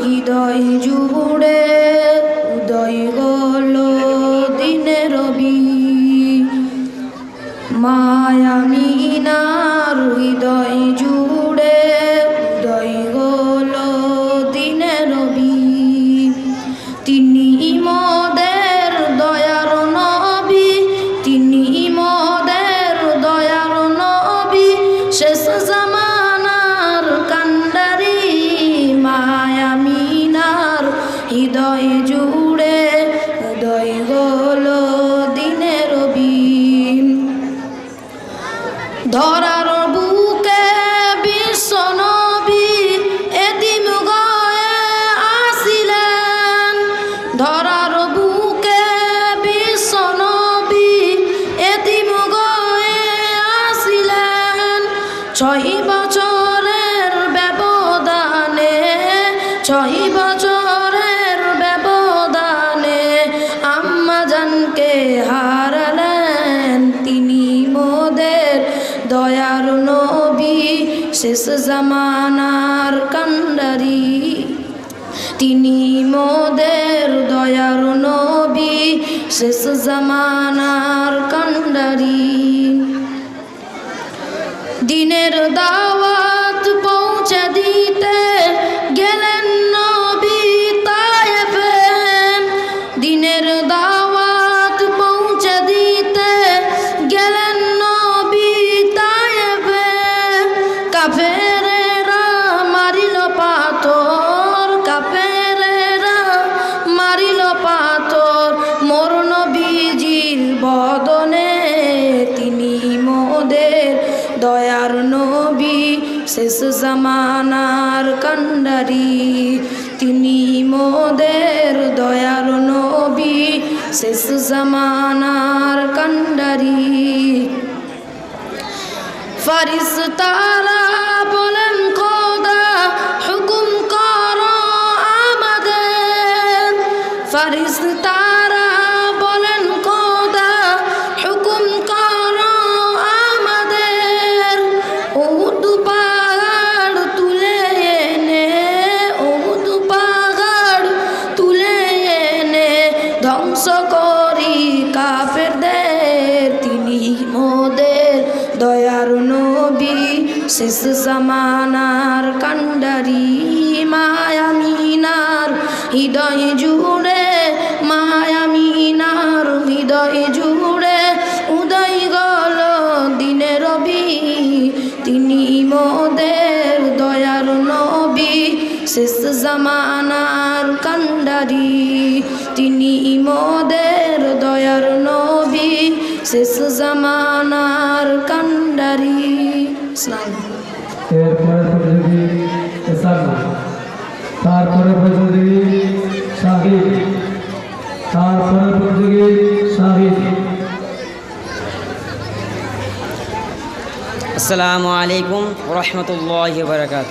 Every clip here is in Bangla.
হৃদয় জুড়ে শেষ জামানার কান্ডারি। তিনি মোদের দয়ার নবী শেষ জামানার কান্ডারি। দিনের দাওয়াত পৌঁছে দিতে শেষ জামানার কান্ডারি তিনি মোদের দয়ার নবী, শেষ জামানার কান্ডারি ফারিস তারা বলেন, খোদা, হুকুম করো আমাদের। ফারিস তারা মোদের দয়ার নবী শেষ জামানার কান্ডারি মায়ামিনার হৃদয় জুড়ে মায়ামিনার হৃদয় জুড়ে শেষ জামানার কান্ডারি। তিনি মোদের দয়ার নবী। শেষ জামানার কান্ডারি। এরপরে প্রতিযোগী তারপরে প্রতিযোগী শাহিদ। তারপরে প্রতিযোগী শাহিদ। আসসালামু আলাইকুম রহমতুল্লাহ বরকাত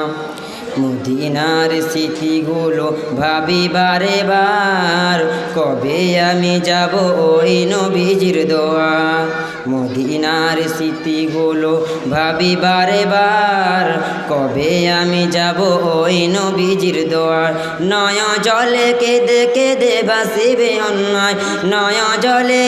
মদিনার স্মৃতিগুলো ভাবি বারে বার কবে আমি যাব ওই নবীজির দোয়া? মদিনার স্মৃতিগুলো ভাবি বারে বার কবে আমি যাব ওই নবীজির দোয়ার নয় জলে কেঁদে কেঁদে বাসিবে অন্যায়, নয় জলে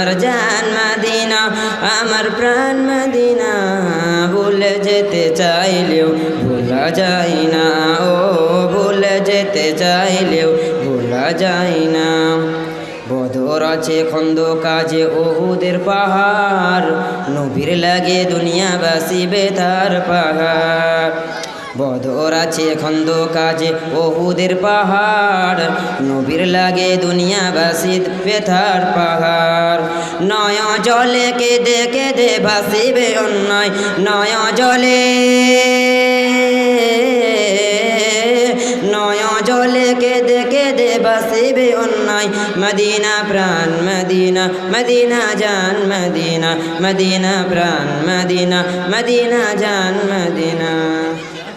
আমার জান মদিনা, আমার প্রাণ মদিনা, ভুলে যেতে চাইলেও ভোলা যায় না। ও, ভুলে যেতে চাইলেও ভোলা যায় না। বদর আছে খন্দ কাজে ওহুদের পাহাড়, নবীর লাগে দুনিয়াবাসী বেতার পাহাড়। বদর আছে খন্দ কাজে ওহুদের পাহাড়। নবীর লাগে দুনিয়াবাসী বেতার পাহাড়। নয় জলে কেঁদে কেঁদে ভাসিবে অন্যায়, নয় জলে নয় জলে কেঁদে কেঁদে বাসিবে অন্যায়। মদিনা প্রাণ, মদিনা মদিনা জান, মদিনা মদিনা প্রাণ, মদিনা মদিনা জান, মদিনা।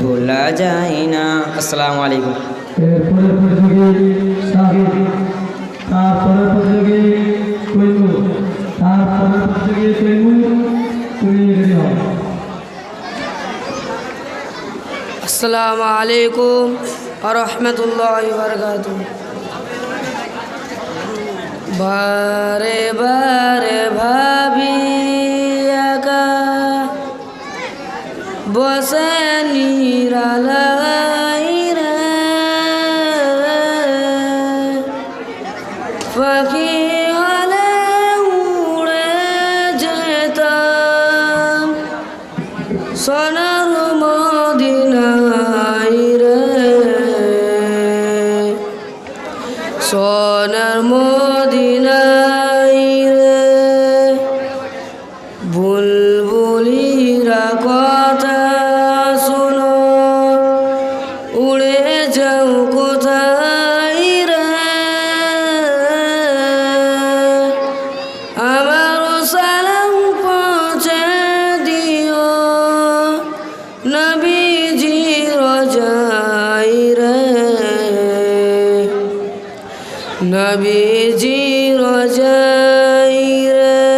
ভোলা যায় না। আসসালামু আলাইকুম। এরপরে প্রতিযোগী শাহিদ তারপরে প্রতিযোগী তৈমুর তারপরে প্রতিযোগী তৈমুর তুমি রেডি হও আসসালামু আলাইকুম রহমতুল্লাহ বরকাত বারে বারে ভাবি বসে নিরালাই নবীজি রজাই রে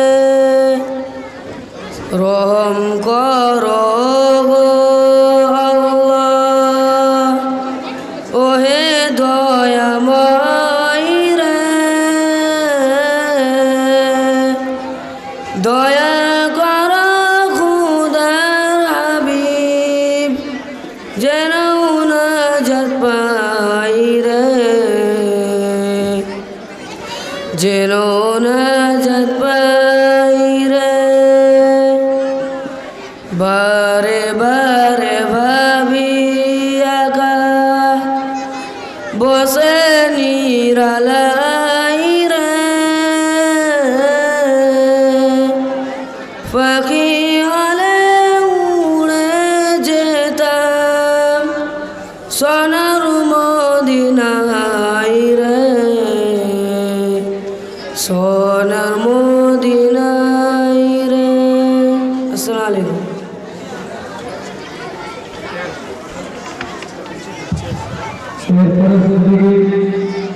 রহম করো ওহে দয়াময় রে দয়া বসে নিরালাই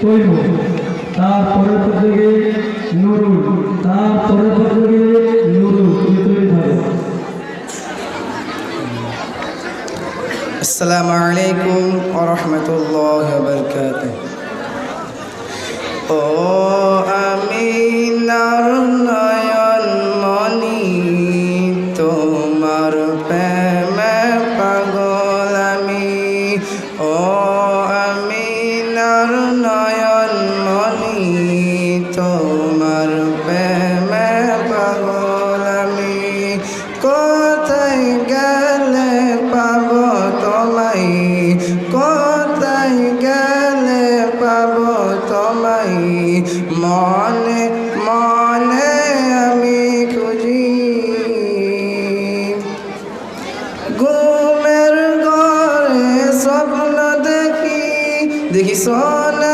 তৈমুর তারপরে প্রতিযোগী নুরুল তারপরে প্রতিযোগী নুরুল তুমি তৈরি থাকো السلام عليكم ورحمة الله وبركاته ও দেখি সোনার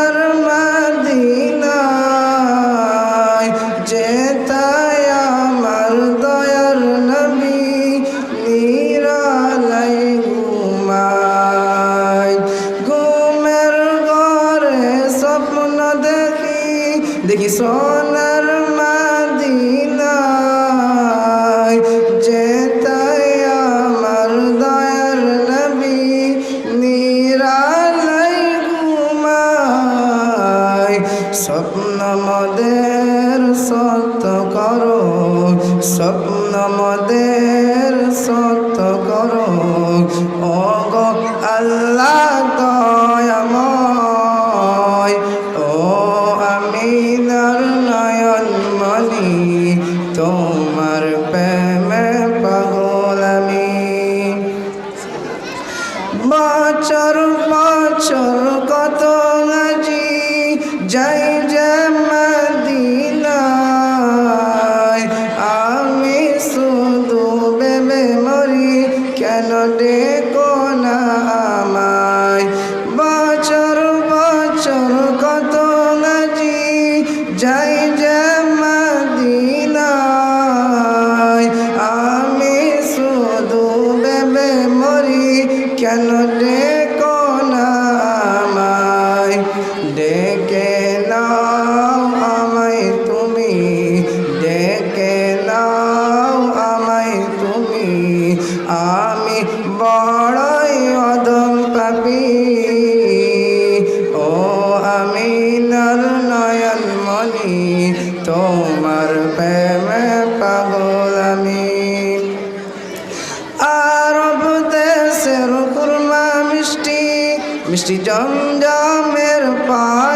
মিষ্টি পানি